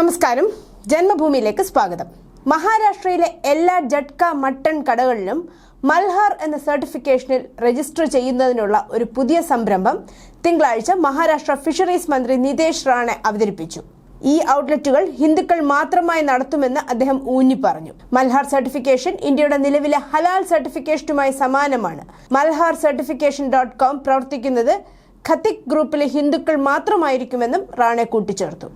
നമസ്കാരം. ജന്മഭൂമിയിലേക്ക് സ്വാഗതം. മഹാരാഷ്ട്രയിലെ എല്ലാ ജട്ക മട്ടൺ കടകളിലും മൽഹാർ എന്ന സർട്ടിഫിക്കേഷനിൽ രജിസ്റ്റർ ചെയ്യുന്നതിനുള്ള ഒരു പുതിയ സംരംഭം തിങ്കളാഴ്ച മഹാരാഷ്ട്ര ഫിഷറീസ് മന്ത്രി നിതേഷ് റാണെ അവതരിപ്പിച്ചു. ഈ ഔട്ട്ലെറ്റുകൾ ഹിന്ദുക്കൾ മാത്രമായി നടത്തുമെന്ന് അദ്ദേഹം ഊന്നി പറഞ്ഞു. മൽഹാർ സർട്ടിഫിക്കേഷൻ ഇന്ത്യയുടെ നിലവിലെ ഹലാൽ സർട്ടിഫിക്കേഷനുമായി സമാനമാണ്. മൽഹാർ സർട്ടിഫിക്കേഷൻ ഡോട്ട് കോം പ്രവർത്തിക്കുന്നത് ഖത്തിക് ഗ്രൂപ്പിലെ ഹിന്ദുക്കൾ മാത്രമായിരിക്കുമെന്നും റാണെ കൂട്ടിച്ചേർത്തു.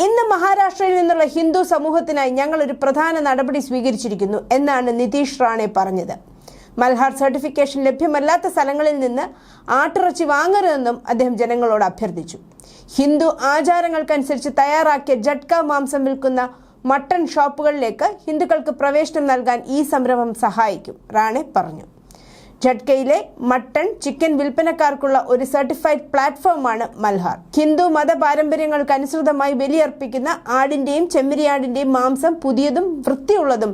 ഇന്ന് മഹാരാഷ്ട്രയിൽ നിന്നുള്ള ഹിന്ദു സമൂഹത്തിനായി ഞങ്ങൾ ഒരു പ്രധാന നടപടി സ്വീകരിച്ചിരിക്കുന്നു എന്നാണ് നിതീഷ് റാണെ പറഞ്ഞത്. മൽഹാർ സർട്ടിഫിക്കേഷൻ ലഭ്യമല്ലാത്ത സ്ഥലങ്ങളിൽ നിന്ന് ആട്ടിറച്ചി വാങ്ങരുതെന്നും അദ്ദേഹം ജനങ്ങളോട് അഭ്യർത്ഥിച്ചു. ഹിന്ദു ആചാരങ്ങൾക്കനുസരിച്ച് തയ്യാറാക്കിയ ജട്ക മാംസം വിൽക്കുന്ന മട്ടൺ ഷോപ്പുകളിലേക്ക് ഹിന്ദുക്കൾക്ക് പ്രവേശനം നൽകാൻ ഈ സംരംഭം സഹായിക്കും റാണെ പറഞ്ഞു. ജഡ്കയിലെ മട്ടൺ ചിക്കൻ വിൽപ്പനക്കാർക്കുള്ള ഒരു സർട്ടിഫൈഡ് പ്ലാറ്റ്ഫോമാണ് മൽഹാർ. ഹിന്ദു മത പാരമ്പര്യങ്ങൾക്ക് അനുസൃതമായി ബലിയർപ്പിക്കുന്ന ആടിന്റെയും ചെമ്മരിയാടിന്റെയും മാംസം പുതിയതും വൃത്തിയുള്ളതും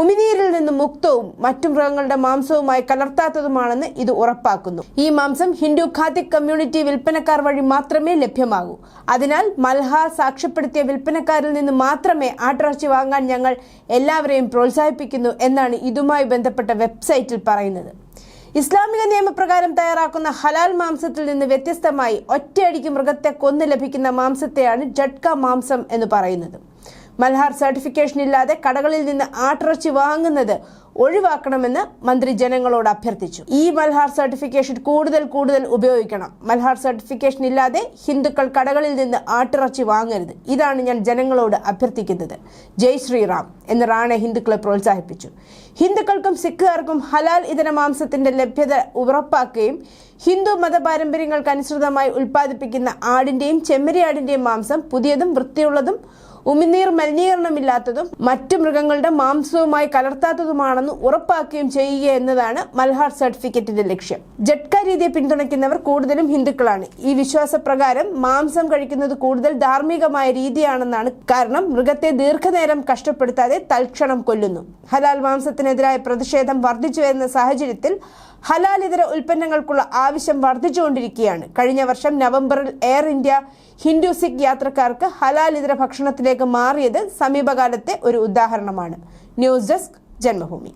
ഉമിനീരിൽ നിന്ന് മുക്തവും മറ്റു മൃഗങ്ങളുടെ മാംസവുമായി കലർത്താത്തതുമാണെന്ന് ഇത് ഉറപ്പാക്കുന്നു. ഈ മാംസം ഹിന്ദു ഖാത്തിക് കമ്മ്യൂണിറ്റി വിൽപ്പനക്കാർ വഴി മാത്രമേ ലഭ്യമാകൂ. അതിനാൽ മൽഹാർ സാക്ഷ്യപ്പെടുത്തിയ വിൽപ്പനക്കാരിൽ നിന്ന് മാത്രമേ ആട്ടിറച്ചി വാങ്ങാൻ ഞങ്ങൾ എല്ലാവരെയും പ്രോത്സാഹിപ്പിക്കുന്നു എന്നാണ് ഇതുമായി ബന്ധപ്പെട്ട വെബ്സൈറ്റിൽ പറയുന്നത്. ഇസ്ലാമിക നിയമപ്രകാരം തയ്യാറാക്കുന്ന ഹലാൽ മാംസത്തിൽ നിന്ന് വ്യത്യസ്തമായി ഒറ്റയടിക്ക് മൃഗത്തെ കൊന്നു ലഭിക്കുന്ന മാംസത്തെയാണ് ജഡ്ക മാംസം എന്ന് പറയുന്നത്. മൽഹാർ സർട്ടിഫിക്കേഷൻ ഇല്ലാതെ കടകളിൽ നിന്ന് ആട്ടിറച്ചി വാങ്ങുന്നത് ഒഴിവാക്കണമെന്ന് മന്ത്രി ജനങ്ങളോട് അഭ്യർത്ഥിച്ചു. ഈ മൽഹാർ സർട്ടിഫിക്കേഷൻ കൂടുതൽ കൂടുതൽ ഉപയോഗിക്കണം. മൽഹാർ സർട്ടിഫിക്കേഷൻ ഇല്ലാതെ ഹിന്ദുക്കൾ കടകളിൽ നിന്ന് ആട്ടിറച്ചി വാങ്ങരുത്. ഇതാണ് ഞാൻ ജനങ്ങളോട് അഭ്യർത്ഥിക്കുന്നത്. ജയ് ശ്രീറാം എന്ന് റാണെ ഹിന്ദുക്കളെ പ്രോത്സാഹിപ്പിച്ചു. ഹിന്ദുക്കൾക്കും സിഖുകാർക്കും ഹലാൽ ഇതര മാംസത്തിന്റെ ലഭ്യത ഉറപ്പാക്കുകയും ഹിന്ദു മതപാരമ്പര്യങ്ങൾക്ക് അനുസൃതമായി ഉൽപ്പാദിപ്പിക്കുന്ന ആടിന്റെയും ചെമ്മരിയാടിന്റെയും മാംസം പുതിയതും വൃത്തിയുള്ളതും ഉമിനീർ മലിനീകരണമില്ലാത്തതും മറ്റു മൃഗങ്ങളുടെ മാംസവുമായി കലർത്താത്തതുമാണെന്ന് ഉറപ്പാക്കുകയും ചെയ്യുക എന്നതാണ് മൽഹാർ സർട്ടിഫിക്കറ്റിന്റെ ലക്ഷ്യം. ജട്ക രീതിയെ പിന്തുണയ്ക്കുന്നവർ കൂടുതലും ഹിന്ദുക്കളാണ്. ഈ വിശ്വാസപ്രകാരം മാംസം കഴിക്കുന്നത് കൂടുതൽ ധാർമ്മികമായ രീതിയാണെന്നാണ് കാരണം മൃഗത്തെ ദീർഘനേരം കഷ്ടപ്പെടുത്താതെ തൽക്ഷണം കൊല്ലുന്നു. ഹലാൽ മാംസത്തിനെതിരായ പ്രതിഷേധം വർദ്ധിച്ചു വരുന്ന സാഹചര്യത്തിൽ ഹലാൽ ഇതര ഉൽപ്പന്നങ്ങൾക്കുള്ള ആവശ്യം വർദ്ധിച്ചുകൊണ്ടിരിക്കുകയാണ്. കഴിഞ്ഞ വർഷം നവംബറിൽ എയർ ഇന്ത്യ ഹിന്ദു സിഖ് യാത്രക്കാർക്ക് ഹലാൽ ഇതര മാറിയത് സമീപകാലത്തെ ഒരു ഉദാഹരണമാണ്. News desk Janmabhumi.